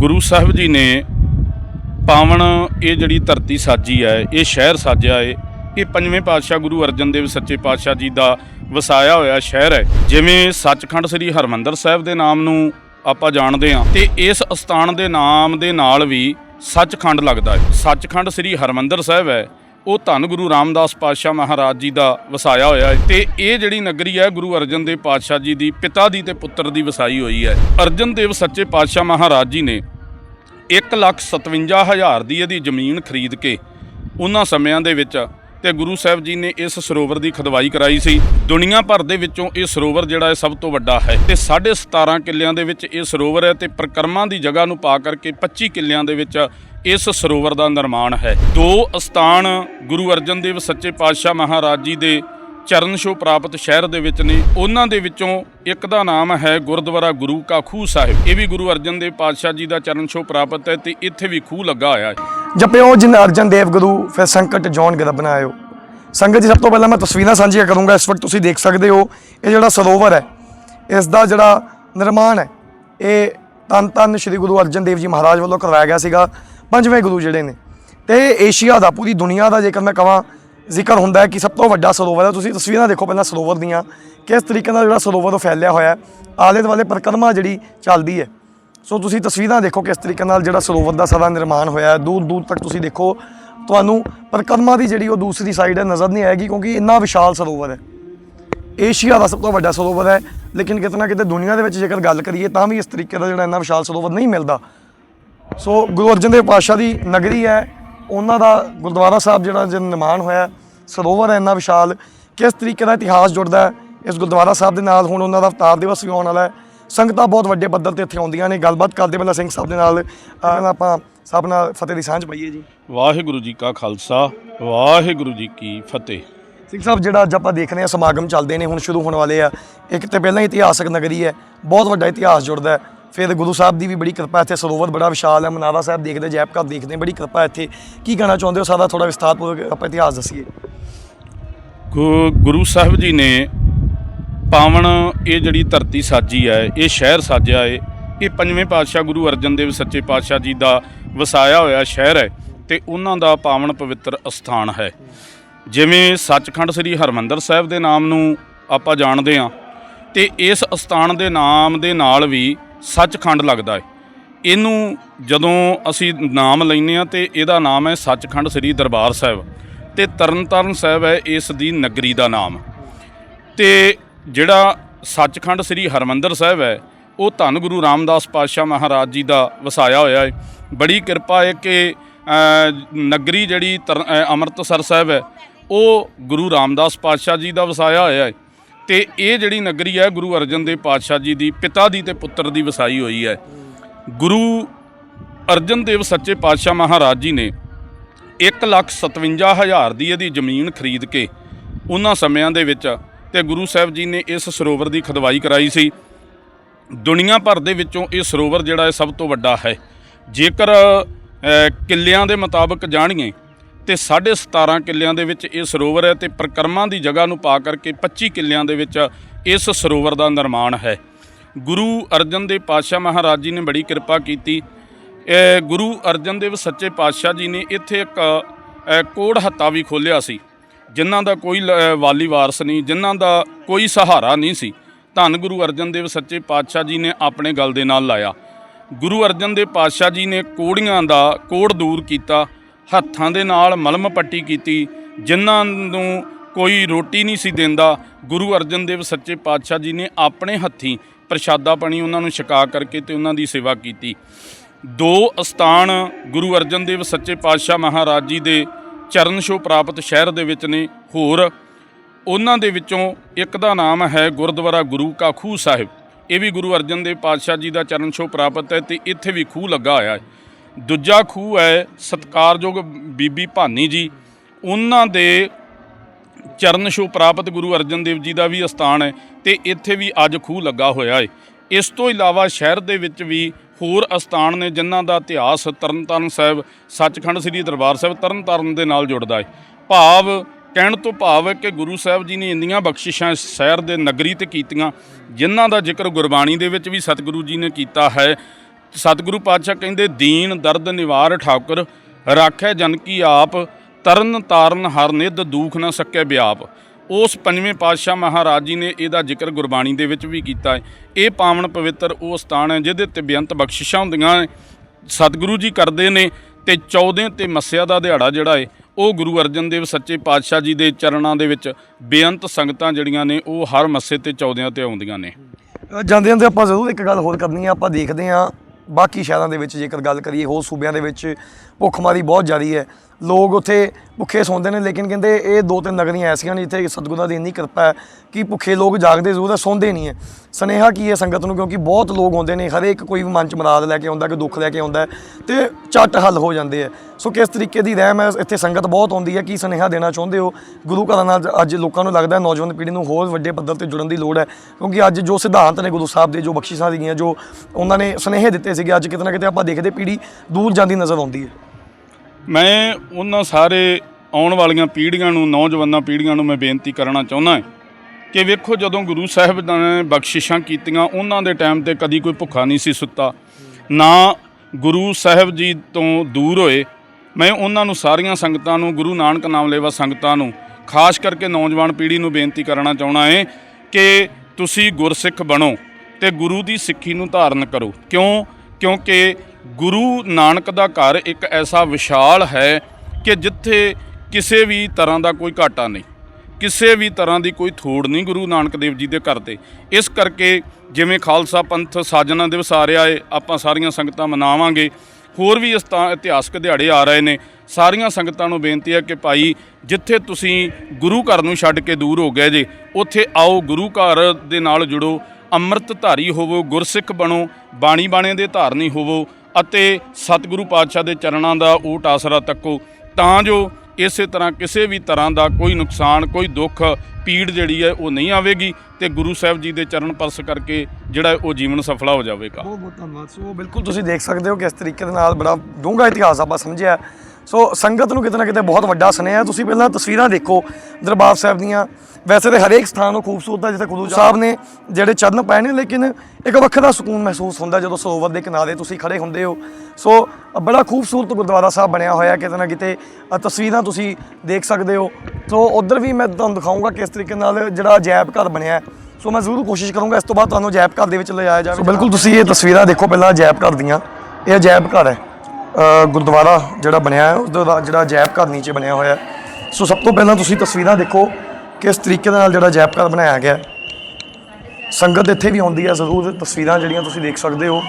ਗੁਰੂ ਸਾਹਿਬ ਜੀ ਨੇ ਪਾਵਨ ਇਹ ਜਿਹੜੀ ਧਰਤੀ ਸਾਜੀ ਹੈ, ਇਹ ਸ਼ਹਿਰ ਸਾਜਿਆ ਹੈ ਇਹ ਪੰਜਵੇਂ ਪਾਤਸ਼ਾਹ ਗੁਰੂ ਅਰਜਨ ਦੇਵ ਸੱਚੇ ਪਾਤਸ਼ਾਹ ਜੀ ਦਾ ਵਸਾਇਆ ਹੋਇਆ ਸ਼ਹਿਰ ਹੈ। ਜਿਵੇਂ ਸੱਚਖੰਡ ਸ੍ਰੀ ਹਰਮੰਦਰ ਸਾਹਿਬ ਦੇ ਨਾਮ ਨੂੰ ਆਪਾਂ ਜਾਣਦੇ ਹਾਂ, ਤੇ ਇਸ ਅਸਥਾਨ ਦੇ ਨਾਮ ਦੇ ਨਾਲ ਵੀ ਸੱਚਖੰਡ ਲੱਗਦਾ ਹੈ। ਸੱਚਖੰਡ ਸ੍ਰੀ ਹਰਮੰਦਰ ਸਾਹਿਬ ਹੈ, ਉਹ ਧੰਨ ਗੁਰੂ ਰਾਮਦਾਸ ਪਾਤਸ਼ਾਹ ਮਹਾਰਾਜ ਜੀ ਦਾ ਵਸਾਇਆ ਹੋਇਆ ਹੈ। ਤੇ ਇਹ ਜਿਹੜੀ ਨਗਰੀ ਹੈ, ਗੁਰੂ ਅਰਜਨ ਦੇਵ ਪਾਤਸ਼ਾਹ ਜੀ ਦੀ ਪਿਤਾ ਦੀ ਤੇ ਪੁੱਤਰ ਦੀ ਵਸਾਈ ਹੋਈ ਹੈ। ਅਰਜਨ ਦੇਵ ਸੱਚੇ ਪਾਤਸ਼ਾਹ ਮਹਾਰਾਜ ਜੀ ਨੇ 157000 ਦੀ ਇਹਦੀ ਜ਼ਮੀਨ ਖਰੀਦ ਕੇ ਉਹਨਾਂ ਸਮਿਆਂ ਦੇ ਵਿੱਚ ਤੇ ਗੁਰੂ ਸਾਹਿਬ ਜੀ ਨੇ ਇਸ ਸਰੋਵਰ ਦੀ ਖਦਵਾਈ ਕਰਾਈ ਸੀ। ਦੁਨੀਆ ਭਰ ਦੇ ਵਿੱਚੋਂ ਇਹ ਸਰੋਵਰ ਜਿਹੜਾ ਹੈ ਸਭ ਤੋਂ ਵੱਡਾ ਹੈ। ਤੇ 17.5 ਕਿੱਲਿਆਂ ਦੇ ਵਿੱਚ ਇਹ ਸਰੋਵਰ ਹੈ ਤੇ ਪ੍ਰਕਰਮਾਂ ਦੀ ਜਗ੍ਹਾ ਨੂੰ ਪਾ ਕਰਕੇ 25 ਕਿੱਲਿਆਂ ਦੇ ਵਿੱਚ ਇਸ ਸਰੋਵਰ ਦਾ ਨਿਰਮਾਣ ਹੈ। ਦੋ ਅਸਥਾਨ ਗੁਰੂ ਅਰਜਨ ਦੇਵ ਸੱਚੇ ਪਾਤਸ਼ਾਹ ਮਹਾਰਾਜ ਜੀ ਦੇ ਚਰਨ ਛੋਹ ਪ੍ਰਾਪਤ ਸ਼ਹਿਰ ਦੇ ਵਿੱਚ ਨੇ। ਉਹਨਾਂ ਦੇ ਵਿੱਚੋਂ ਇੱਕ ਦਾ ਨਾਮ ਹੈ ਗੁਰਦੁਆਰਾ ਗੁਰੂ ਕਾ ਖੂਹ ਸਾਹਿਬ। ਇਹ ਵੀ ਗੁਰੂ ਅਰਜਨ ਦੇਵ ਪਾਤਸ਼ਾਹ ਜੀ ਦਾ ਚਰਨ ਛੋਹ ਪ੍ਰਾਪਤ ਹੈ ਤੇ ਇੱਥੇ ਵੀ ਖੂਹ ਲੱਗਾ ਹੋਇਆ ਹੈ। ਜਪਿਓ ਜਿਨ ਅਰਜਨ ਦੇਵ ਗੁਰੂ, ਫਿਰ ਸੰਕਟ ਜੋਨ ਗਿਰ ਬਣਾਇਓ। ਸੰਗਤ ਜੀ, ਸਭ ਤੋਂ ਪਹਿਲਾਂ ਮੈਂ ਤਸਵੀਰਾਂ ਸਾਂਝੀਆਂ ਕਰੂੰਗਾ। ਇਸ ਵਕਤ ਤੁਸੀਂ ਦੇਖ ਸਕਦੇ ਹੋ, ਇਹ ਜਿਹੜਾ ਸਰੋਵਰ ਹੈ, ਇਸ ਦਾ ਜਿਹੜਾ ਨਿਰਮਾਣ ਹੈ, ਇਹ ਤਨ ਤਨ ਸ੍ਰੀ ਗੁਰੂ ਅਰਜਨ ਦੇਵ ਜੀ ਮਹਾਰਾਜ ਵੱਲੋਂ ਕਰਵਾਇਆ ਗਿਆ ਸੀਗਾ। ਪੰਜਵੇਂ ਗੁਰੂ ਜਿਹੜੇ ਨੇ। ਤੇ ਏਸ਼ੀਆ ਦਾ, ਪੂਰੀ ਦੁਨੀਆ ਦਾ ਜੇਕਰ ਮੈਂ ਕਹਾਂ ਜ਼ਿਕਰ ਹੁੰਦਾ ਹੈ ਕਿ ਸਭ ਤੋਂ ਵੱਡਾ ਸਰੋਵਰ ਹੈ। ਤੁਸੀਂ ਤਸਵੀਰਾਂ ਦੇਖੋ ਪਹਿਲਾਂ ਸਰੋਵਰ ਦੀਆਂ। ਕਿਸ ਤਰੀਕੇ ਨਾਲ ਜਿਹੜਾ ਸਰੋਵਰ ਉਹ ਫੈਲਿਆ ਹੋਇਆ ਹੈ। ਆਲੇ ਦੁਆਲੇ ਪਰਿਕਰਮਾ ਜਿਹੜੀ ਚੱਲਦੀ ਹੈ। ਸੋ ਤੁਸੀਂ ਤਸਵੀਰਾਂ ਦੇਖੋ ਕਿਸ ਤਰੀਕੇ ਨਾਲ ਜਿਹੜਾ ਸਰੋਵਰ ਦਾ ਸਾਰਾ ਨਿਰਮਾਣ ਹੋਇਆ ਹੈ। ਦੂਰ ਦੂਰ ਤੱਕ ਤੁਸੀਂ ਦੇਖੋ। ਤੁਹਾਨੂੰ ਪਰਿਕਰਮਾ ਦੀ ਜਿਹੜੀ ਉਹ ਦੂਸਰੀ ਸਾਈਡ ਹੈ ਨਜ਼ਰ ਨਹੀਂ ਆਏਗੀ ਕਿਉਂਕਿ ਇੰਨਾ ਵਿਸ਼ਾਲ ਸਰੋਵਰ ਹੈ। ਏਸ਼ੀਆ ਦਾ ਸਭ ਤੋਂ ਵੱਡਾ ਸਰੋਵਰ ਹੈ। ਲੇਕਿਨ ਕਿਤੇ ਨਾ ਕਿਤੇ ਦੁਨੀਆ ਦੇ ਵਿੱਚ ਜੇਕਰ ਗੱਲ ਕਰੀਏ ਤਾਂ ਵੀ ਇਸ ਤਰੀਕੇ ਦਾ ਜਿਹੜਾ ਇੰਨਾ ਵਿਸ਼ਾਲ ਸਰੋਵਰ ਨਹੀਂ ਮਿਲਦਾ। ਸੋ ਗੁਰੂ ਅਰਜਨ ਦੇਵ ਪਾਤਸ਼ਾਹ ਦੀ ਨਗਰੀ ਹੈ। ਉਹਨਾਂ ਦਾ ਗੁਰਦੁਆਰਾ ਸਾਹਿਬ ਜਿਹੜਾ ਜਿਹੜਾ ਨਿਰਮਾਣ ਹੋਇਆ ਸਰੋਵਰ ਇੰਨਾ ਵਿਸ਼ਾਲ ਕਿਸ ਤਰੀਕੇ ਦਾ ਇਤਿਹਾਸ ਜੁੜਦਾ ਹੈ ਇਸ ਗੁਰਦੁਆਰਾ ਸਾਹਿਬ ਦੇ ਨਾਲ ਹੁਣ ਉਹਨਾਂ ਦਾ ਅਵਤਾਰ ਦਿਵਸ ਵੀ ਆਉਣ ਵਾਲਾ ਹੈ। ਸੰਗਤਾਂ ਬਹੁਤ ਵੱਡੇ ਪੱਧਰ ਤੇ ਇੱਥੇ ਆਉਂਦੀਆਂ ਨੇ ਗੱਲਬਾਤ ਕਰਦੇ ਪਹਿਲਾਂ ਸਿੰਘ ਸਾਹਿਬ ਦੇ ਨਾਲ ਆਪਾਂ ਸਭ ਨਾਲ ਫਤਿਹ ਦੀ ਸਾਂਝ ਪਾਈਏ ਜੀ। ਵਾਹਿਗੁਰੂ ਜੀ ਕਾ ਖਾਲਸਾ ਵਾਹਿਗੁਰੂ ਜੀ ਕੀ ਫਤਿਹ। ਸਿੰਘ ਸਾਹਿਬ ਜਿਹੜਾ ਅੱਜ ਆਪਾਂ ਦੇਖ ਰਹੇ ਹਾਂ ਸਮਾਗਮ ਚੱਲਦੇ ਨੇ ਹੁਣ ਸ਼ੁਰੂ ਹੋਣ ਵਾਲੇ ਆ ਇੱਕ ਤੇ ਪਹਿਲਾਂ ਹੀ ਇਤਿਹਾਸਕ ਨਗਰੀ ਹੈ ਬਹੁਤ ਵੱਡਾ ਇਤਿਹਾਸ ਜੁੜਦਾ ਹੈ। ਫਿਰ ਗੁਰੂ ਸਾਹਿਬ ਦੀ ਵੀ ਬੜੀ ਕਿਰਪਾ ਇੱਥੇ ਸਰੋਵਰ ਬੜਾ ਵਿਸ਼ਾਲ ਹੈ, ਮਨਾਰਾ ਸਾਹਿਬ ਦੇਖਦੇ ਜੈਪ ਘਰ ਦੇਖਦੇ, ਬੜੀ ਕਿਰਪਾ ਇੱਥੇ। ਕੀ ਕਹਿਣਾ ਚਾਹੁੰਦੇ ਹੋ? ਸਾਰਾ ਥੋੜਾ ਵਿਸਥਾਰਪੂਰਵਕ ਆਪਾਂ ਇਤਿਹਾਸ ਦੱਸੀਏ। ਗੁ- ਗੁਰੂ ਸਾਹਿਬ ਜੀ ਨੇ ਪਾਵਨ, ਇਹ ਜਿਹੜੀ ਧਰਤੀ ਸਾਜੀ ਹੈ, ਇਹ ਸ਼ਹਿਰ ਸਾਜਿਆ ਹੈ ਇਹ ਪੰਜਵੇਂ ਪਾਤਸ਼ਾਹ ਗੁਰੂ ਅਰਜਨ ਦੇਵ ਸੱਚੇ ਪਾਤਸ਼ਾਹ ਜੀ ਦਾ ਵਸਾਇਆ ਹੋਇਆ ਸ਼ਹਿਰ ਹੈ ਤੇ ਉਹਨਾਂ ਦਾ ਪਾਵਨ ਪਵਿੱਤਰ ਅਸਥਾਨ ਹੈ। ਜਿਵੇਂ ਸੱਚਖੰਡ ਸ੍ਰੀ ਹਰਮੰਦਰ ਸਾਹਿਬ ਦੇ ਨਾਮ ਨੂੰ ਆਪਾਂ ਜਾਣਦੇ ਹਾਂ ਤੇ ਇਸ ਅਸਥਾਨ ਦੇ ਨਾਮ ਦੇ ਨਾਲ ਵੀ ਸੱਚਖੰਡ ਲੱਗਦਾ ਹੈ ਇਹਨੂੰ ਜਦੋਂ ਅਸੀਂ ਨਾਮ ਲੈਂਦੇ ਆ ਤੇ ਇਹਦਾ ਨਾਮ ਹੈ ਸੱਚਖੰਡ ਸ੍ਰੀ ਦਰਬਾਰ ਸਾਹਿਬ ਤੇ ਤਰਨਤਾਰਨ ਸਾਹਿਬ ਹੈ ਇਸ ਦੀ ਨਗਰੀ ਦਾ ਨਾਮ। ਤੇ ਜਿਹੜਾ ਸੱਚਖੰਡ ਸ੍ਰੀ ਹਰਮੰਦਰ ਸਾਹਿਬ ਹੈ, ਉਹ ਧੰਨ ਗੁਰੂ ਰਾਮਦਾਸ ਪਾਤਸ਼ਾਹ ਮਹਾਰਾਜ ਜੀ ਦਾ ਵਸਾਇਆ ਹੋਇਆ ਹੈ ਬੜੀ ਕਿਰਪਾ ਹੈ ਕਿ ਨਗਰੀ ਜਿਹੜੀ ਤਰ- ਅੰਮ੍ਰਿਤਸਰ ਸਾਹਿਬ ਹੈ, ਉਹ ਗੁਰੂ ਰਾਮਦਾਸ ਪਾਤਸ਼ਾਹ ਜੀ ਦਾ ਵਸਾਇਆ ਹੋਇਆ ਹੈ ਤੇ ਇਹ ਜਿਹੜੀ ਨਗਰੀ ਹੈ, ਗੁਰੂ ਅਰਜਨ ਦੇਵ ਪਾਤਸ਼ਾਹ ਜੀ ਦੀ, ਪਿਤਾ ਦੀ ਤੇ ਪੁੱਤਰ ਦੀ ਵਸਾਈ ਹੋਈ ਹੈ। ਗੁਰੂ ਅਰਜਨ ਦੇਵ ਸੱਚੇ ਪਾਤਸ਼ਾਹ ਮਹਾਰਾਜ ਜੀ ਨੇ 157000 ਦੀ ਇਹਦੀ ਜ਼ਮੀਨ ਖਰੀਦ ਕੇ ਉਹਨਾਂ ਸਮਿਆਂ ਦੇ ਵਿੱਚ ਤੇ ਗੁਰੂ ਸਾਹਿਬ ਜੀ ਨੇ ਇਸ ਸਰੋਵਰ ਦੀ ਖਦਵਾਈ ਕਰਾਈ ਸੀ। ਦੁਨੀਆ ਭਰ ਦੇ ਵਿੱਚੋਂ ਇਹ ਸਰੋਵਰ ਜਿਹੜਾ ਹੈ ਸਭ ਤੋਂ ਵੱਡਾ ਹੈ। ਜੇਕਰ ਕਿੱਲਿਆਂ ਦੇ ਮੁਤਾਬਕ ਜਾਣੀਏ ਤੇ 17.5 ਕਿੱਲਿਆਂ ਦੇ ਵਿੱਚ ਇਹ ਸਰੋਵਰ ਹੈ ਤੇ ਪ੍ਰਕਰਮਾਂ ਦੀ ਜਗ੍ਹਾ ਨੂੰ ਪਾ ਕਰਕੇ 25 ਕਿੱਲਿਆਂ ਦੇ ਵਿੱਚ ਇਸ ਸਰੋਵਰ ਦਾ ਨਿਰਮਾਣ ਹੈ। ਗੁਰੂ ਅਰਜਨ ਦੇਵ ਪਾਤਸ਼ਾਹ ਮਹਾਰਾਜ ਜੀ ਨੇ ਬੜੀ ਕਿਰਪਾ ਕੀਤੀ। ਗੁਰੂ ਅਰਜਨ ਦੇਵ ਸੱਚੇ ਪਾਤਸ਼ਾਹ ਜੀ ਨੇ ਇੱਥੇ ਇੱਕ ਕੋੜ ਹੱਤਾ ਵੀ ਖੋਲਿਆ ਸੀ, ਜਿਨ੍ਹਾਂ ਦਾ ਕੋਈ ਲ- ਵਾਲੀ ਵਾਰਸ ਨਹੀਂ, ਜਿਨ੍ਹਾਂ ਦਾ ਕੋਈ ਸਹਾਰਾ ਨਹੀਂ ਸੀ। ਧੰਨ ਗੁਰੂ ਅਰਜਨ ਦੇਵ ਸੱਚੇ ਪਾਤਸ਼ਾਹ ਜੀ ਨੇ ਆਪਣੇ ਗਲ ਦੇ ਨਾਲ ਲਾਇਆ। ਗੁਰੂ ਅਰਜਨ ਦੇਵ ਪਾਤਸ਼ਾਹ ਜੀ ਨੇ ਕੋੜੀਆਂ ਦਾ ਕੋੜ ਦੂਰ ਕੀਤਾ। ਹੱਥਾਂ ਦੇ ਨਾਲ ਮਲਮ ਪੱਟੀ ਕੀਤੀ, ਜਿਨ੍ਹਾਂ ਨੂੰ ਕੋਈ ਰੋਟੀ ਨਹੀਂ ਸੀ ਦਿੰਦਾ। ਗੁਰੂ ਅਰਜਨ ਦੇਵ ਸੱਚੇ ਪਾਤਸ਼ਾਹ ਜੀ ਨੇ ਆਪਣੇ ਹੱਥੀਂ ਪ੍ਰਸ਼ਾਦਾ ਪਾਣੀ ਉਹਨਾਂ ਨੂੰ ਛਕਾ ਕਰਕੇ ਤੇ ਉਹਨਾਂ ਦੀ ਸੇਵਾ ਕੀਤੀ। ਦੋ ਅਸਥਾਨ ਗੁਰੂ ਅਰਜਨ ਦੇਵ ਸੱਚੇ ਪਾਤਸ਼ਾਹ ਮਹਾਰਾਜ ਜੀ ਦੇ ਚਰਨ ਛੋਹ ਪ੍ਰਾਪਤ ਸ਼ਹਿਰ ਦੇ ਵਿੱਚ ਨੇ। ਹੋਰ, ਉਹਨਾਂ ਦੇ ਵਿੱਚੋਂ ਇੱਕ ਦਾ ਨਾਮ ਹੈ ਗੁਰਦੁਆਰਾ ਗੁਰੂ ਕਾ ਖੂਹ ਸਾਹਿਬ। ਇਹ ਵੀ ਗੁਰੂ ਅਰਜਨ ਦੇਵ ਪਾਤਸ਼ਾਹ ਜੀ ਦਾ ਚਰਨ ਛੋਹ ਪ੍ਰਾਪਤ ਹੈ ਤੇ ਇੱਥੇ ਵੀ ਖੂਹ ਲੱਗਾ ਹੋਇਆ ਹੈ। ਦੂਜਾ ਖੂਹ ਹੈ ਸਤਕਾਰਯੋਗ ਬੀਬੀ ਭਾਨੀ ਜੀ। ਉਹਨਾਂ ਦੇ ਚਰਨ ਛੋਹ ਪ੍ਰਾਪਤ ਗੁਰੂ ਅਰਜਨ ਦੇਵ ਜੀ ਦਾ ਵੀ ਅਸਥਾਨ ਹੈ ਤੇ ਇੱਥੇ ਵੀ ਅੱਜ ਖੂਹ ਲੱਗਾ ਹੋਇਆ ਹੈ ਇਸ ਤੋਂ ਇਲਾਵਾ ਸ਼ਹਿਰ ਦੇ ਵਿੱਚ ਵੀ ਹੋਰ ਅਸਥਾਨ ਨੇ ਜਿਨ੍ਹਾਂ ਦਾ ਇਤਿਹਾਸ ਤਰਨਤਾਰਨ ਸਾਹਿਬ, ਸੱਚਖੰਡ ਸ੍ਰੀ ਦਰਬਾਰ ਸਾਹਿਬ ਤਰਨਤਾਰਨ ਦੇ ਨਾਲ ਜੁੜਦਾ ਹੈ ਭਾਵ, ਕਹਿਣ ਤੋਂ ਭਾਵ ਹੈ ਕਿ ਗੁਰੂ ਸਾਹਿਬ ਜੀ ਨੇ ਇੰਨੀਆਂ ਬਖਸ਼ਿਸ਼ਾਂ ਇਸ ਸ਼ਹਿਰ ਦੇ ਨਗਰੀ ਤੇ ਕੀਤੀਆਂ, ਜਿਨ੍ਹਾਂ ਦਾ ਜ਼ਿਕਰ ਗੁਰਬਾਣੀ ਦੇ ਵਿੱਚ ਵੀ ਸਤਿਗੁਰੂ ਜੀ ਨੇ ਕੀਤਾ ਹੈ। ਸਤਿਗੁਰੂ ਪਾਤਸ਼ਾਹ ਕਹਿੰਦੇ, ਦੀਨ, ਦਰਦ, ਨਿਵਾਰ, ਠਾਕੁਰ ਰਾਖੈ ਜਨ ਕੀ ਆਪ, ਤਰਨ ਤਾਰਨ ਹਰ ਨਿਧ, ਦੂਖ ਨਾ ਸਕੇ ਬਿਆਪ। ਉਸ ਪੰਜਵੇਂ ਪਾਤਸ਼ਾਹ ਮਹਾਰਾਜ ਜੀ ਨੇ ਇਹਦਾ ਜ਼ਿਕਰ ਗੁਰਬਾਣੀ ਦੇ ਵਿੱਚ ਵੀ ਕੀਤਾ ਹੈ। ਇਹ ਪਾਵਨ ਪਵਿੱਤਰ ਉਹ ਸਥਾਨ ਹੈ ਜਿਹਦੇ ਤੇ ਬੇਅੰਤ ਬਖਸ਼ਿਸ਼ਾਂ ਹੁੰਦੀਆਂ ਸਤਿਗੁਰੂ ਜੀ ਕਰਦੇ ਨੇ ਤੇ 14 ਤੇ ਮੱਸਿਆ ਦਾ ਦਿਹਾੜਾ ਜਿਹੜਾ ਹੈ ਉਹ ਗੁਰੂ ਅਰਜਨ ਦੇਵ ਸੱਚੇ ਪਾਤਸ਼ਾਹ ਜੀ ਦੇ ਚਰਨਾਂ ਦੇ ਵਿੱਚ ਬੇਅੰਤ ਸੰਗਤਾਂ ਜਿਹੜੀਆਂ ਨੇ, ਉਹ ਹਰ ਮੱਸੇ ਤੇ 14 ਤੇ ਆਉਂਦੀਆਂ ਨੇ। ਜਾਂਦੇ ਜਾਂਦੇ ਆਪਾਂ ਜ਼ਰੂਰ ਇੱਕ ਗੱਲ ਹੋਰ ਕਰਨੀ ਆ, ਆਪਾਂ ਦੇਖਦੇ ਆ ਬਾਕੀ ਸ਼ਹਿਰਾਂ ਦੇ ਵਿੱਚ ਜੇਕਰ ਗੱਲ ਕਰੀਏ ਹੋਰ ਸੂਬਿਆਂ ਦੇ ਵਿੱਚ ਭੁੱਖਮਾਰੀ ਬਹੁਤ ਜ਼ਿਆਦਾ ਹੈ। ਲੋਕ ਉੱਥੇ ਭੁੱਖੇ ਸੌਂਦੇ ਨੇ, ਲੇਕਿਨ ਕਹਿੰਦੇ ਇਹ ਦੋ ਤਿੰਨ ਨਗਰੀਆਂ ਐਸੀਆਂ ਨੇ ਜਿੱਥੇ ਸਤਿਗੁਰਾਂ ਦੀ ਇੰਨੀ ਕਿਰਪਾ ਹੈ ਕਿ ਭੁੱਖੇ ਲੋਕ ਜਾਗਦੇ ਜ਼ਰੂਰ ਹੈ ਸੌਂਦੇ ਨਹੀਂ ਹੈ। ਸਨੇਹਾ ਕੀ ਹੈ ਸੰਗਤ ਨੂੰ? ਕਿਉਂਕਿ ਬਹੁਤ ਲੋਕ ਆਉਂਦੇ ਨੇ, ਹਰੇਕ ਕੋਈ ਵੀ ਮਨ ਚ ਮਰਾਦ ਲੈ ਕੇ ਆਉਂਦਾ ਕਿ ਦੁੱਖ ਲੈ ਕੇ ਆਉਂਦਾ ਹੈ ਤੇ ਝੱਟ ਹੱਲ ਹੋ ਜਾਂਦੇ ਆ ਸੋ ਕਿਸ ਤਰੀਕੇ ਦੀ ਰਹਿਮ ਹੈ, ਇੱਥੇ ਸੰਗਤ ਬਹੁਤ ਆਉਂਦੀ ਹੈ। ਕੀ ਸਨੇਹਾ ਦੇਣਾ ਚਾਹੁੰਦੇ ਹੋ? ਗੁਰੂ ਘਰਾਂ ਨਾਲ ਅੱਜ ਲੋਕਾਂ ਨੂੰ ਲੱਗਦਾ ਨੌਜਵਾਨ ਪੀੜ੍ਹੀ ਨੂੰ ਹੋਰ ਵੱਡੇ ਪੱਧਰ ਤੇ ਜੁੜਨ ਦੀ ਲੋੜ ਹੈ? ਕਿਉਂਕਿ ਅੱਜ ਜੋ ਸਿਧਾਂਤ ਨੇ ਗੁਰੂ ਸਾਹਿਬ ਦੇ, ਜੋ ਬਖਸ਼ਿਸ਼ਾਂ ਦੀਆਂ ਜੋ ਉਹਨਾਂ ਨੇ ਸਨੇਹੇ ਦਿੱਤੇ ਸੀਗੇ, ਅੱਜ ਕਿਤੇ ਨਾ ਕਿਤੇ ਆਪਾਂ ਦੇਖਦੇ ਪੀੜ੍ਹੀ ਦੂਰ ਜਾਂਦੀ ਨਜ਼ਰ ਆਉਂਦੀ ਹੈ। ਮੈਂ ਉਹਨਾਂ ਸਾਰੇ ਆਉਣ ਵਾਲੀਆਂ ਪੀੜ੍ਹੀਆਂ ਨੂੰ, ਨੌਜਵਾਨਾਂ ਪੀੜ੍ਹੀਆਂ ਨੂੰ ਮੈਂ ਬੇਨਤੀ ਕਰਨਾ ਚਾਹੁੰਦਾ ਹਾਂ ਕਿ ਵੇਖੋ ਜਦੋਂ ਗੁਰੂ ਸਾਹਿਬ ਨੇ ਬਖਸ਼ਿਸ਼ਾਂ ਕੀਤੀਆਂ, ਉਹਨਾਂ ਦੇ ਟਾਈਮ ਤੇ ਕਦੀ ਕੋਈ ਭੁੱਖਾ ਨਹੀਂ ਸੀ ਸੁੱਤਾ। ਨਾ ਗੁਰੂ ਸਾਹਿਬ ਜੀ ਤੋਂ ਦੂਰ ਹੋਏ, ਮੈਂ ਉਹਨਾਂ ਨੂੰ ਸਾਰੀਆਂ ਸੰਗਤਾਂ ਨੂੰ, ਗੁਰੂ ਨਾਨਕ ਨਾਮ ਲੇਵਾ ਸੰਗਤਾਂ ਨੂੰ, ਖਾਸ ਕਰਕੇ ਨੌਜਵਾਨ ਪੀੜ੍ਹੀ ਨੂੰ ਬੇਨਤੀ ਕਰਨਾ ਚਾਹੁੰਦਾ ਹੈ ਕਿ ਤੁਸੀਂ ਗੁਰਸਿੱਖ ਬਣੋ ਤੇ ਗੁਰੂ ਦੀ ਸਿੱਖੀ ਨੂੰ ਧਾਰਨ ਕਰੋ। ਕਿਉਂ? ਕਿਉਂਕਿ ਗੁਰੂ ਨਾਨਕ ਦਾ ਘਰ ਇੱਕ ਐਸਾ ਵਿਸ਼ਾਲ ਹੈ ਕਿ ਜਿੱਥੇ ਕਿਸੇ ਵੀ ਤਰ੍ਹਾਂ ਦਾ ਕੋਈ ਘਾਟਾ ਨਹੀਂ, ਕਿਸੇ ਵੀ ਤਰ੍ਹਾਂ ਦੀ ਕੋਈ ਥੋੜ ਨਹੀਂ ਗੁਰੂ ਨਾਨਕ ਦੇਵ ਜੀ ਦੇ ਘਰ ਤੇ। ਇਸ ਕਰਕੇ ਜਿਵੇਂ ਖਾਲਸਾ ਪੰਥ ਸਾਜਨਾ ਦਿਵਸ ਆ ਰਿਹਾ ਏ, ਆਪਾਂ ਸਾਰੀਆਂ ਸੰਗਤਾਂ ਮਨਾਵਾਂਗੇ। ਹੋਰ ਵੀ ਇਸ ਤਾਂ ਇਤਿਹਾਸਕ ਦਿਹਾੜੇ ਆ ਰਹੇ ਨੇ। ਸਾਰੀਆਂ ਸੰਗਤਾਂ ਨੂੰ ਬੇਨਤੀ ਹੈ ਕਿ ਭਾਈ, ਜਿੱਥੇ ਤੁਸੀਂ ਗੁਰੂ ਘਰ ਨੂੰ ਛੱਡ ਕੇ ਦੂਰ ਹੋ ਗਏ ਜੇ, ਉੱਥੇ ਆਓ, ਗੁਰੂ ਘਰ ਦੇ ਨਾਲ ਜੁੜੋ ਅੰਮ੍ਰਿਤ ਧਾਰੀ ਹੋਵੋ, ਗੁਰਸਿੱਖ ਬਣੋ, ਬਾਣੀ ਬਾਣੇ ਦੇ ਧਾਰਨੀ ਹੋਵੋ ਅਤੇ ਸਤਿਗੁਰੂ ਪਾਤਸ਼ਾਹ ਦੇ ਚਰਨਾਂ ਦਾ ਊਟ ਆਸਰਾ ਤੱਕੋ, ਤਾਂ ਜੋ ਇਸੇ ਤਰ੍ਹਾਂ ਕਿਸੇ ਵੀ ਤਰ੍ਹਾਂ ਦਾ ਕੋਈ ਨੁਕਸਾਨ, ਕੋਈ ਦੁੱਖ, ਪੀੜ ਜਿਹੜੀ ਹੈ ਉਹ ਨਹੀਂ ਆਵੇਗੀ ਤੇ ਗੁਰੂ ਸਾਹਿਬ ਜੀ ਦੇ ਚਰਨ ਪਰਸ ਕਰਕੇ ਜਿਹੜਾ ਉਹ ਜੀਵਨ ਸਫਲਾ ਹੋ ਜਾਵੇਗਾ। ਬਹੁਤ ਬਹੁਤ ਧੰਨਵਾਦ। ਸੋ ਬਿਲਕੁਲ ਤੁਸੀਂ ਦੇਖ ਸਕਦੇ ਹੋ ਕਿਸ ਤਰੀਕੇ ਦੇ ਨਾਲ ਬੜਾ ਡੂੰਘਾ ਇਤਿਹਾਸ ਆਪਾਂ ਸਮਝਿਆ। ਸੋ ਸੰਗਤ ਨੂੰ ਕਿਤੇ ਨਾ ਕਿਤੇ ਬਹੁਤ ਵੱਡਾ ਸੁਨੇਹਾ ਤੁਸੀਂ ਪਹਿਲਾਂ ਤਸਵੀਰਾਂ ਦੇਖੋ ਦਰਬਾਰ ਸਾਹਿਬ ਦੀਆਂ। ਵੈਸੇ ਤੇ ਹਰੇਕ ਸਥਾਨ ਉਹ ਖੂਬਸੂਰਤ ਹੈ ਜਿੱਥੇ ਗੁਰੂ ਸਾਹਿਬ ਨੇ ਜਿਹੜੇ ਚਰਨ ਪਾਏ ਨੇ ਲੇਕਿਨ ਇੱਕ ਵੱਖਰਾ ਸਕੂਨ ਮਹਿਸੂਸ ਹੁੰਦਾ ਜਦੋਂ ਸਰੋਵਰ ਦੇ ਕਿਨਾਰੇ ਤੁਸੀਂ ਖੜੇ ਹੁੰਦੇ ਹੋ। ਸੋ ਬੜਾ ਖੂਬਸੂਰਤ ਗੁਰਦੁਆਰਾ ਸਾਹਿਬ ਬਣਿਆ ਹੋਇਆ ਕਿਤੇ ਨਾ ਕਿਤੇ ਤਸਵੀਰਾਂ ਤੁਸੀਂ ਦੇਖ ਸਕਦੇ ਹੋ। ਸੋ ਉਧਰ ਵੀ ਮੈਂ ਤੁਹਾਨੂੰ ਦਿਖਾਊਂਗਾ ਕਿਸ ਤਰੀਕੇ ਨਾਲ ਜਿਹੜਾ ਅਜਾਇਬ ਘਰ ਬਣਿਆ ਹੈ। ਸੋ ਮੈਂ ਜ਼ਰੂਰ ਕੋਸ਼ਿਸ਼ ਕਰੂੰਗਾ ਇਸ ਤੋਂ ਬਾਅਦ ਤੁਹਾਨੂੰ ਅਜਾਇਬ ਘਰ ਦੇ ਵਿੱਚ ਲਿਜਾਇਆ ਜਾਵੇ। ਸੋ ਬਿਲਕੁਲ ਤੁਸੀਂ ਇਹ ਤਸਵੀਰਾਂ ਦੇਖੋ ਪਹਿਲਾਂ ਅਜਾਇਬ ਘਰ ਦੀਆਂ। ਇਹ ਅਜਾਇਬ ਘਰ ਹੈ। ਗੁਰਦੁਆਰਾ ਜਿਹੜਾ ਬਣਿਆ ਹੈ ਉਹਦਾ ਜਿਹੜਾ ਅਜਾਇਬ ਘਰ ਨੀਚੇ ਬਣਿਆ ਹੋਇਆ ਹੈ। ਸੋ ਸਭ ਤੋਂ ਪਹਿਲਾਂ ਤੁਸੀਂ ਤਸਵੀਰਾਂ ਦੇਖੋ ਕਿਸ ਤਰੀਕੇ ਦੇ ਨਾਲ ਜਿਹੜਾ ਅਜਾਇਬ ਘਰ ਬਣਾਇਆ ਗਿਆ ਹੈ। ਸੰਗਤ ਇੱਥੇ ਵੀ ਆਉਂਦੀ ਹੈ, ਜ਼ਰੂਰ ਤਸਵੀਰਾਂ ਜਿਹੜੀਆਂ ਤੁਸੀਂ ਦੇਖ ਸਕਦੇ ਹੋ।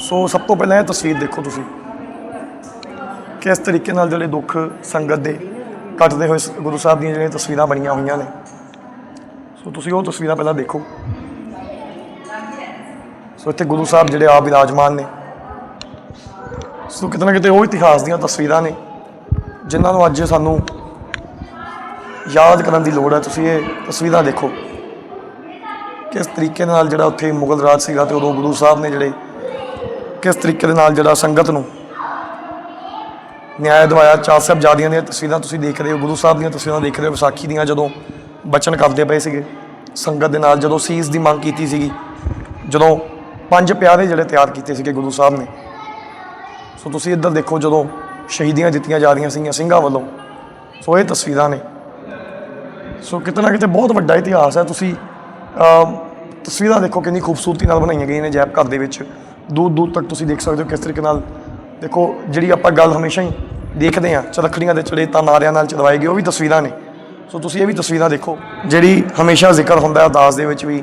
ਸੋ ਸਭ ਤੋਂ ਪਹਿਲਾਂ ਇਹ ਤਸਵੀਰ ਦੇਖੋ ਤੁਸੀਂ। ਕਿਸ ਤਰੀਕੇ ਨਾਲ ਜਿਹੜੇ ਦੁੱਖ ਸੰਗਤ ਦੇ ਕੱਟਦੇ ਹੋਏ ਸ- ਗੁਰੂ ਸਾਹਿਬ ਦੀਆਂ ਜਿਹੜੀਆਂ ਤਸਵੀਰਾਂ ਬਣੀਆਂ ਹੋਈਆਂ ਨੇ। ਸੋ ਤੁਸੀਂ ਉਹ ਤਸਵੀਰਾਂ ਪਹਿਲਾਂ ਦੇਖੋ। ਸੋ ਇੱਥੇ ਗੁਰੂ ਸਾਹਿਬ ਜਿਹੜੇ ਆਪ ਵਿਰਾਜਮਾਨ ਨੇ। ਸੋ ਕਿਤੇ ਨਾ ਕਿਤੇ ਉਹ ਇਤਿਹਾਸ ਦੀਆਂ ਤਸਵੀਰਾਂ ਨੇ, ਜਿਨ੍ਹਾਂ ਨੂੰ ਅੱਜ ਸਾਨੂੰ ਯਾਦ ਕਰਨ ਦੀ ਲੋੜ ਹੈ। ਤੁਸੀਂ ਇਹ ਤਸਵੀਰਾਂ ਦੇਖੋ ਕਿਸ ਤਰੀਕੇ ਨਾਲ ਜਿਹੜਾ ਉੱਥੇ ਮੁਗਲ ਰਾਜ ਸੀਗਾ ਤੇ ਉਦੋਂ ਗੁਰੂ ਸਾਹਿਬ ਨੇ ਜਿਹੜੇ ਕਿਸ ਤਰੀਕੇ ਦੇ ਨਾਲ ਜਿਹੜਾ ਸੰਗਤ ਨੂੰ ਨਿਆਂ ਦਵਾਇਆ। ਚਾਰ ਸਾਹਿਬਜ਼ਾਦਿਆਂ ਦੀਆਂ ਤਸਵੀਰਾਂ ਤੁਸੀਂ ਦੇਖ ਰਹੇ ਹੋ, ਗੁਰੂ ਸਾਹਿਬ ਦੀਆਂ ਤਸਵੀਰਾਂ ਦੇਖ ਰਹੇ ਹੋ, ਵਿਸਾਖੀ ਦੀਆਂ ਜਦੋਂ ਬਚਨ ਕਰਦੇ ਪਏ ਸੀਗੇ, ਸੰਗਤ ਦੇ ਨਾਲ ਜਦੋਂ ਸੀਸ ਦੀ ਮੰਗ ਕੀਤੀ ਸੀਗੀ, ਜਦੋਂ ਪੰਜ ਪਿਆਰੇ ਜਿਹੜੇ ਤਿਆਰ ਕੀਤੇ ਸੀਗੇ ਗੁਰੂ ਸਾਹਿਬ ਨੇ ਸੋ ਤੁਸੀਂ ਇੱਧਰ ਦੇਖੋ ਜਦੋਂ ਸ਼ਹੀਦੀਆਂ ਦਿੱਤੀਆਂ ਜਾ ਰਹੀਆਂ ਸੀਗੀਆਂ ਸਿੰਘਾਂ ਵੱਲੋਂ, ਸੋ ਇਹ ਤਸਵੀਰਾਂ ਨੇ। ਸੋ ਕਿਤੇ ਨਾ ਕਿਤੇ ਬਹੁਤ ਵੱਡਾ ਇਤਿਹਾਸ ਹੈ। ਤੁਸੀਂ ਤਸਵੀਰਾਂ ਦੇਖੋ ਕਿੰਨੀ ਖੂਬਸੂਰਤੀ ਨਾਲ ਬਣਾਈਆਂ ਗਈਆਂ ਨੇ ਜੈਪ ਘਰ ਦੇ ਵਿੱਚ। ਦੂਰ ਦੂਰ ਤੱਕ ਤੁਸੀਂ ਦੇਖ ਸਕਦੇ ਹੋ ਕਿਸ ਤਰੀਕੇ ਨਾਲ, ਦੇਖੋ ਜਿਹੜੀ ਆਪਾਂ ਗੱਲ ਹਮੇਸ਼ਾ ਹੀ ਦੇਖਦੇ ਆ ਚਰਖੜੀਆਂ ਦੇ ਚੜੇ ਤਾਂ ਨਾਰਿਆਂ ਨਾਲ ਚਲਵਾਏ ਗਏ, ਉਹ ਵੀ ਤਸਵੀਰਾਂ ਨੇ। ਸੋ ਤੁਸੀਂ ਇਹ ਵੀ ਤਸਵੀਰਾਂ ਦੇਖੋ, ਜਿਹੜੀ ਹਮੇਸ਼ਾ ਜ਼ਿਕਰ ਹੁੰਦਾ ਹੈ ਅਰਦਾਸ ਦੇ ਵਿੱਚ ਵੀ,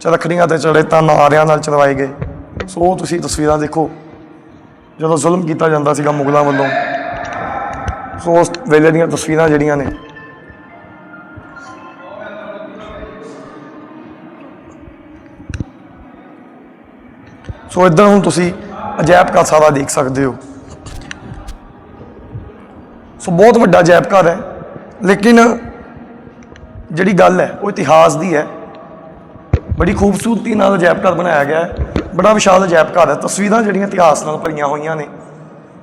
ਚਰਖੜੀਆਂ ਤੇ ਚੜੇ ਤਾਂ ਨਾਰਿਆਂ ਨਾਲ ਚਲਵਾਏ ਗਏ। ਸੋ ਉਹ ਤੁਸੀਂ ਤਸਵੀਰਾਂ ਦੇਖੋ। ਜਦੋਂ ਜ਼ੁਲਮ ਕੀਤਾ ਜਾਂਦਾ ਸੀਗਾ ਮੁਗਲਾਂ ਵੱਲੋਂ, ਸੋ ਉਸ ਵੇਲੇ ਦੀਆਂ ਤਸਵੀਰਾਂ ਜਿਹੜੀਆਂ ਨੇ, ਸੋ ਇਦਾਂ ਹੁਣ ਤੁਸੀਂ ਅਜਾਇਬ ਘਰ ਸਾਰਾ ਦੇਖ ਸਕਦੇ ਹੋ। ਸੋ ਬਹੁਤ ਵੱਡਾ ਅਜਾਇਬ ਘਰ ਹੈ, ਲੇਕਿਨ ਜਿਹੜੀ ਗੱਲ ਹੈ, ਉਹ ਇਤਿਹਾਸ ਦੀ ਹੈ। ਬੜੀ ਖੂਬਸੂਰਤੀ ਨਾਲ ਅਜਾਇਬ ਘਰ ਬਣਾਇਆ ਗਿਆ ਹੈ। ਬੜਾ ਵਿਸ਼ਾਲ ਅਜਾਇਬ ਘਰ ਹੈ। ਤਸਵੀਰਾਂ ਜਿਹੜੀਆਂ ਇਤਿਹਾਸ ਨਾਲ ਭਰੀਆਂ ਹੋਈਆਂ ਨੇ।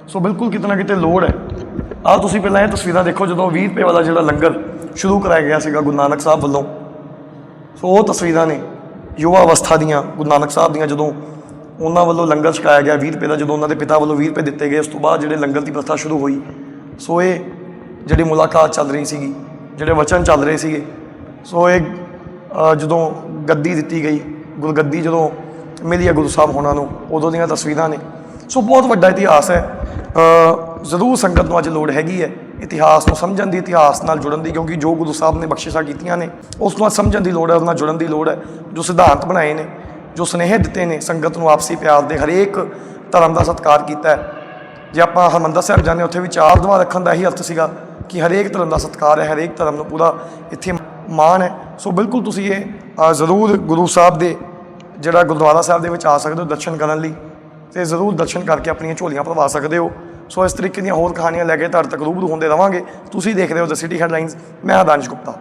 ਸੋ ਬਿਲਕੁਲ ਕਿਤੇ ਨਾ ਕਿਤੇ ਲੋੜ ਹੈ। ਆਹ ਤੁਸੀਂ ਪਹਿਲਾਂ ਇਹ ਤਸਵੀਰਾਂ ਦੇਖੋ, ਜਦੋਂ 20 ਰੁਪਏ ਵਾਲਾ ਜਿਹੜਾ ਲੰਗਰ ਸ਼ੁਰੂ ਕਰਾਇਆ ਗਿਆ ਸੀਗਾ ਗੁਰੂ ਨਾਨਕ ਸਾਹਿਬ ਵੱਲੋਂ। ਸੋ ਉਹ ਤਸਵੀਰਾਂ ਨੇ ਯੁਵਾ ਅਵਸਥਾ ਦੀਆਂ, ਗੁਰੂ ਨਾਨਕ ਸਾਹਿਬ ਦੀਆਂ, ਜਦੋਂ ਉਹਨਾਂ ਵੱਲੋਂ ਲੰਗਰ ਛਕਾਇਆ ਗਿਆ 20 ਰੁਪਏ ਦਾ, ਜਦੋਂ ਉਹਨਾਂ ਦੇ ਪਿਤਾ ਵੱਲੋਂ 20 ਰੁਪਏ ਦਿੱਤੇ ਗਏ, ਉਸ ਤੋਂ ਬਾਅਦ ਜਿਹੜੇ ਲੰਗਰ ਦੀ ਪ੍ਰਥਾ ਸ਼ੁਰੂ ਹੋਈ। ਸੋ ਇਹ ਜਿਹੜੀ ਮੁਲਾਕਾਤ ਚੱਲ ਰਹੀ ਸੀਗੀ, ਜਿਹੜੇ ਵਚਨ ਚੱਲ ਰਹੇ ਸੀਗੇ, ਸੋ ਇਹ ਜਦੋਂ ਗੱਦੀ ਦਿੱਤੀ ਗਈ, ਗੁਰਗੱਦੀ ਜਦੋਂ ਮਿਲੀ ਹੈ ਗੁਰੂ ਸਾਹਿਬ ਹੋਣਾ ਨੂੰ, ਉਦੋਂ ਦੀਆਂ ਤਸਵੀਰਾਂ ਨੇ। ਸੋ ਬਹੁਤ ਵੱਡਾ ਇਤਿਹਾਸ ਹੈ। ਜ਼ਰੂਰ ਸੰਗਤ ਨੂੰ ਅੱਜ ਲੋੜ ਹੈਗੀ ਹੈ ਇਤਿਹਾਸ ਨੂੰ ਸਮਝਣ ਦੀ, ਇਤਿਹਾਸ ਨਾਲ ਜੁੜਨ ਦੀ, ਕਿਉਂਕਿ ਜੋ ਗੁਰੂ ਸਾਹਿਬ ਨੇ ਬਖਸ਼ਿਸ਼ਾਂ ਕੀਤੀਆਂ ਨੇ, ਉਸ ਨੂੰ ਅੱਜ ਸਮਝਣ ਦੀ ਲੋੜ ਹੈ ਉਹਦੇ ਨਾਲ ਜੁੜਨ ਦੀ ਲੋੜ ਹੈ, ਜੋ ਸਿਧਾਂਤ ਬਣਾਏ ਨੇ, ਜੋ ਸੁਨੇਹੇ ਦਿੱਤੇ ਨੇ, ਸੰਗਤ ਨੂੰ ਆਪਸੀ ਪਿਆਰ ਦੇ ਹਰੇਕ ਧਰਮ ਦਾ ਸਤਿਕਾਰ ਕੀਤਾ ਹੈ। ਜੇ ਆਪਾਂ ਹਰਮੰਦਰ ਸਾਹਿਬ ਜਾਂਦੇ ਉੱਥੇ ਵੀ ਚਾਰ ਦੁਆ ਰੱਖਣ ਦਾ ਇਹੀ ਅਰਥ ਸੀਗਾ ਕਿ ਹਰੇਕ ਧਰਮ ਦਾ ਸਤਿਕਾਰ ਹੈ, ਹਰੇਕ ਧਰਮ ਨੂੰ ਪੂਰਾ ਇੱਥੇ ਮਾਣ ਹੈ। ਸੋ ਬਿਲਕੁਲ ਤੁਸੀਂ ਇਹ ਜ਼ਰੂਰ ਗੁਰੂ ਸਾਹਿਬ ਦੇ ਜਿਹੜਾ ਗੁਰਦੁਆਰਾ ਸਾਹਿਬ ਦੇ ਵਿੱਚ ਆ ਸਕਦੇ ਹੋ ਦਰਸ਼ਨ ਕਰਨ ਲਈ, ਤੇ ਜ਼ਰੂਰ ਦਰਸ਼ਨ ਕਰਕੇ ਆਪਣੀਆਂ ਝੋਲੀਆਂ ਭਰਵਾ ਸਕਦੇ ਹੋ। ਸੋ ਇਸ ਤਰੀਕੇ ਦੀਆਂ ਹੋਰ ਕਹਾਣੀਆਂ ਲੈ ਕੇ ਤੁਹਾਡੇ ਤੱਕ ਰੂਬਰੂ ਹੁੰਦੇ ਰਵਾਂਗੇ। ਤੁਸੀਂ ਦੇਖ ਰਹੇ ਹੋ ਦ ਸਿਟੀ ਹੈਡਲਾਈਨਸ ਮੈਂ ਹਾਂ ਗੁਪਤਾ।